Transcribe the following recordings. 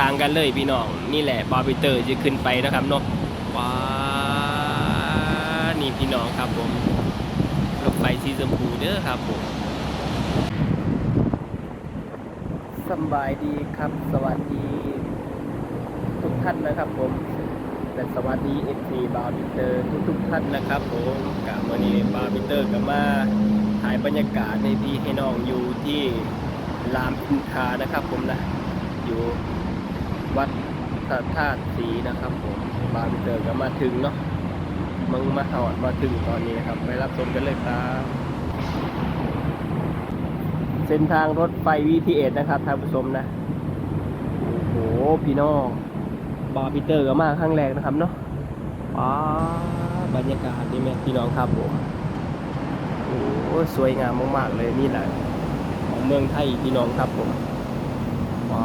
ทางกันเลยพี่น้อง นี่แหละบาร์บิเตอร์จะขึ้นไปนะครับเนาะว้านี่พี่น้องครับผมรถไฟสีชมพูเด้อครับผมสบายดีครับ สวัสดี ทุกท่านนะครับผมและสวัสดีเอฟีบาร์บิเตอร์ทุกทุกท่านนะครับผมกับวันนี้บาร์บิเตอร์ก็มาถ่ายบรรยากาศให้พี่ให้น้องอยู่ที่รามอินทานะครับผมนะอยู่ วัดพระธาตุศรีนะครับผมบาร์บิเตอร์ก็มาถึงเนาะมึงมาหอดมาถึงตอนนี้นะครับ ไปรับชมกันเลยครับเส้นทางรถไฟ VTS นะครับท่านผู้ชมนะ โอ้โห พี่น้องบาร์บิเตอร์ก็มาครั้งแรกนะครับเนาะว้าบรรยากาศนี่แม่พี่น้องครับผมโอ้โหสวยงามมากๆเลยนี่แหละของเมืองไทยพี่น้องครับผมว้า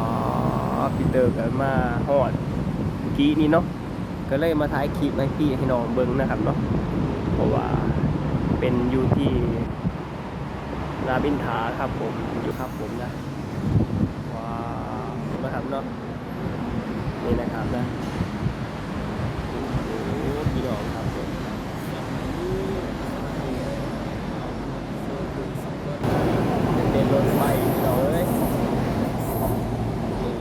เตอร์ก็มาฮอดเมื่อกี้นี่เนาะก็เลยมาถ่ายคลิปให้พี่ให้น้องเบิ้งนะครับเนาะเพราะว่าเป็นอยู่ที่รามอินทาครับผมอยู่ครับผมนะว้าวนะครับเนาะนี่นะครับนะโอ้โหพี่น้องครับผมเป็นรถไฟพี่น้องเอ้ยนี่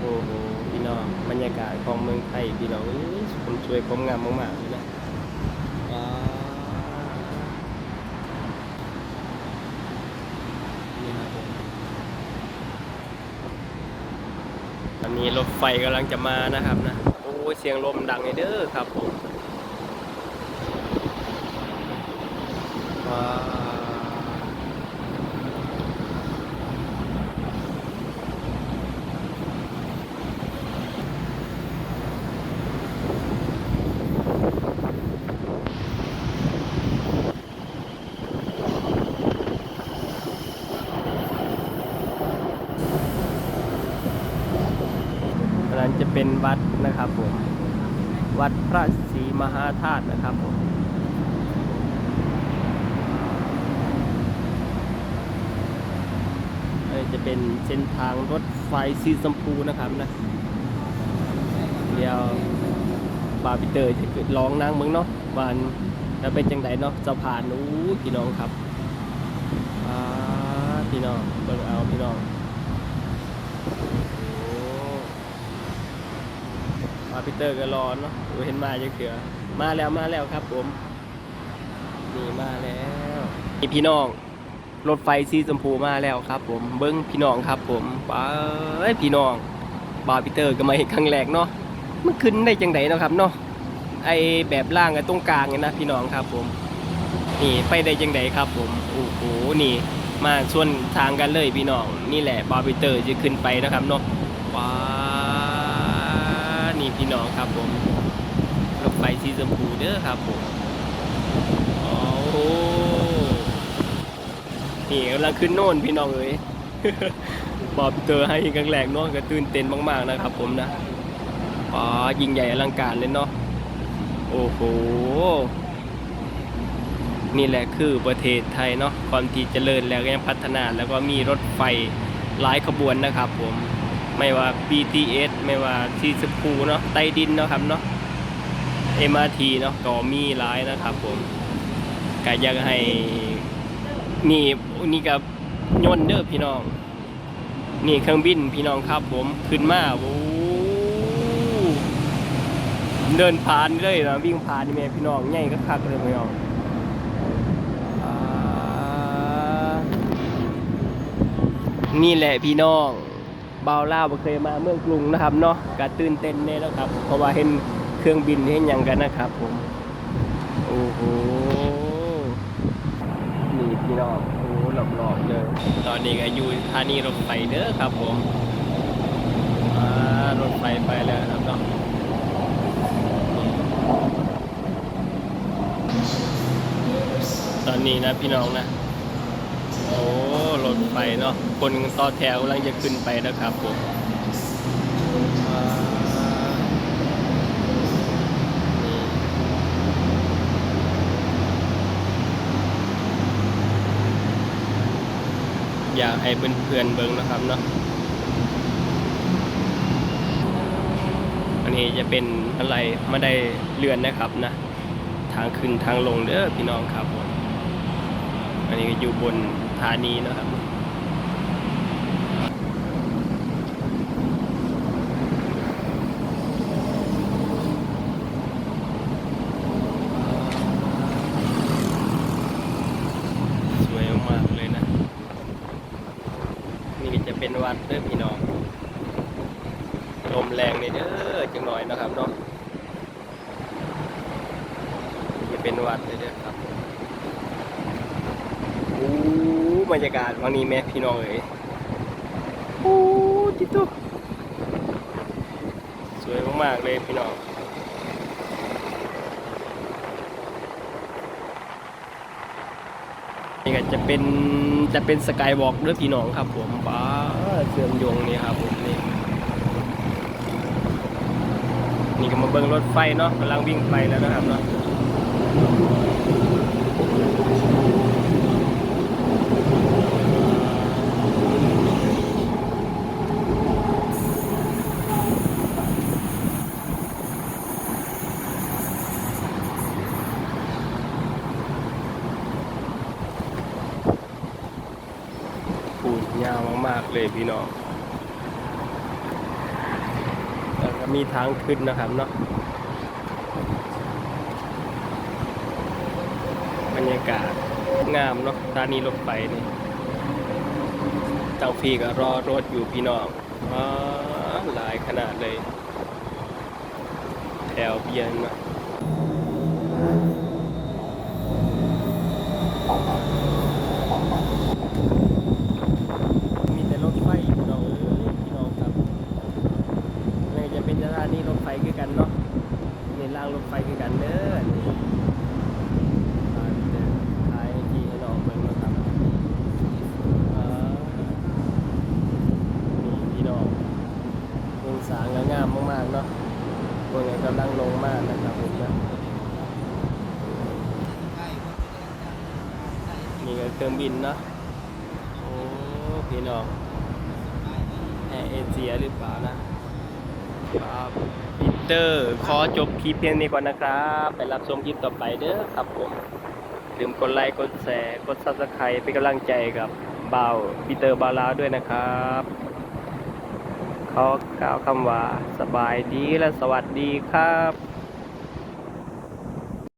โอ้โหพี่น้องบ รรยากาศของเมืองไทยพี่เอ้ยผมช่วยความงามมากๆเลยนะว้าวนี่ครับผมตอนนี้รถไฟกำลังจะมานะครับนะ โอ้เสียงลมดังเลยเด้อครับผมว้าวอันนั้นจะ เป็นวัดนะครับผม วัดพระศรีมหาธาตุนะครับผมจะเป็นเส้นทางรถไฟสีชมพูนะครับนะ เดี๋ยวบาร์บิเตอร์จะเกิดร้องนั่งมืองเนาะวันแล้วเป็นจังไดเนาะจะผ่านอู้พี่น้องครับอ่าพี่น้องเบิ่งเอาพี่น้อง โอ้บาร์บิเตอร์ก็รอเนาะเห็นมาจะเขือมาแล้วมาแล้วครับผมนี่มาแล้วนี่พี่น้องรถไฟสีชมพูมาแล้วครับ ผมเบิ้งพี่น้องครับ ผมไปพี่น้องบาร์บิเตอร์ก็มาเห็นครั้งแรกเนาะมันขึ้นได้จังไดเนาะครับเนาะไอแบบล่างไอตรงกลางเนี่ยนะพี่น้องครับผมนี่ไปได้จังไดครับ ผมโอ้โหนี่ มาชวนทางกันเลยพี่น้องนี่แหละบาร์บิเตอร์จะขึ้นไปนะครับเนาะว้าี่พี่น้องครับผมรถไฟสีชมพูเด้อครับผมโอ้โหนี่กำลังขึ้นโน่นพี่น้องเอ้ยบอบเตอให้ครั้งแรกเนาะก็ตื่นเต้นมาก ๆ นะครับผมนะอ๋อยิ่งใหญ่อลังการเลยเนาะโอ้โห นี่แหละคือประเทศไทยเนาะความที่เจริญแล้วก็ยังพัฒนาแล้วก็มีรถไฟหลายขบวนนะครับผม ไม่ว่า BTS ไม่ว่าซีสพูเนาะใต้ดินเนาะครับเนาะ MRT เนาะก็มีหลายนะครับผมก็อยากให้นี่นี่กับยนต์เด้อพี่น้อง นี่เครื่องบินพี่น้องครับผมขึ้นมาโอ้เดินผ่านเลยนะวิ่งผ่านนี่แม่พี่น้องใหญ่ก็คักเลยพี่น้องนี่แหละพี่น้อง บาวล่าวเคยมาเมืองกรุงนะครับเนาะก็ตื่นเต้นแน่แล้วครับ เพราะว่าเห็นเครื่องบินเห็นหยังกันนะครับผมโอ้โหนี่พี่น้องโอ้หลอบเลยตอนนี้ก็อยู่สถานีรถไฟเด้อครับผมรถไฟไปแล้วครับเนาะตอนนี้นะพี่น้องนะ โอ้ รถไฟเนาะคนต่อแถวกำลังจะขึ้นไปแล้วครับผมอ่านี่อยากให้เพื่อนๆเบิ่งนะครับเนาะ อันนี้จะเป็นอะไรไม่ได้เลื่อนนะครับนะ ทางขึ้นทางลงเด้อพี่น้องครับผม อันนี้อยู่บน ธานีนะครับสวยมากเลยนะนี่จะเป็นวัดเด้อพี่น้องลมแรงเลยเด้อจังหน่อยนะครับเนาะจะเป็นวัดเลยเด้อครับโอ้ บรรยากาศวันนี้แม่พี่น้องเอ๋ยโอ้จิตตุสวยมากๆเลยพี่น้องนี่ก็จะเป็นจะเป็นสกายวอล์กด้วยพี่น้องครับผมป้าเชื่อมโยงนี่ครับผมนี่นี่ก็มาเบิ่งรถไฟเนาะกำลังวิ่งไปแล้วนะครับเนาะปูดยากเลยพี่น้องแล้วก็มีทางขึ้นนะครับเนาะบรรยากาศงามเนาะสถานีรถไฟนี่ตังพี่ก็รอรถอยู่พี่น้องว้าหลายขนาดเลย แถวเบียนมามีแต่รถไฟพี่น้องเอ้ยพี่น้องครับนี่จะเป็นสถานีรถไฟคือกันเนาะนี่รางรถไฟคือกันเด้อนี่ทางเดินท้ายให้พี่ให้น้องเบิ่งเนาะครับอ่านี่พี่น้องเมืองสางงามมากๆเนาะเมืองกำลังลงมากนะครับผมนะ นี่ก็ เครื่องบินเนาะโอ้พี่น้องแอร์เอเชียหรือเปล่านะครับปีเตอร์ขอจบคลิปเพียงนี้ก่อนนะครับ ไปรับชมคลิปต่อไปเด้อครับผมลืมกดไลค์กดแชร์กดซับสไครต์เป็นกำลังใจกับบ่าวปีเตอร์บาลาด้วยนะครับขอกล่าวคำว่าสบายดีและสวัสดีครับ